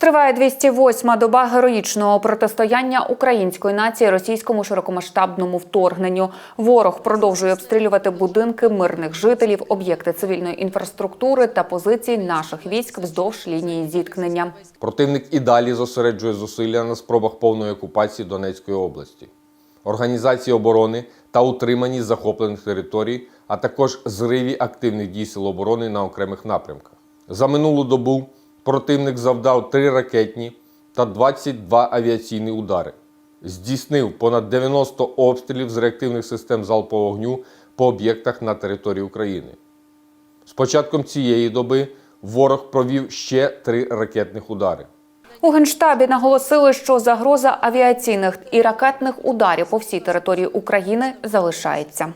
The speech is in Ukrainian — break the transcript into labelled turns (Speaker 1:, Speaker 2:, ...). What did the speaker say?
Speaker 1: Триває 208-ма доба героїчного протистояння української нації російському широкомасштабному вторгненню. Ворог продовжує обстрілювати будинки мирних жителів, об'єкти цивільної інфраструктури та позиції наших військ вздовж лінії зіткнення.
Speaker 2: Противник і далі зосереджує зусилля на спробах повної окупації Донецької області, організації оборони та утриманні захоплених територій, а також зриві активних дій сил оборони на окремих напрямках. За минулу добу противник завдав три ракетні та 22 авіаційні удари, здійснив понад 90 обстрілів з реактивних систем залпового вогню по об'єктах на території України. З початком цієї доби ворог провів ще три ракетних удари.
Speaker 1: У генштабі наголосили, що загроза авіаційних і ракетних ударів по всій території України залишається.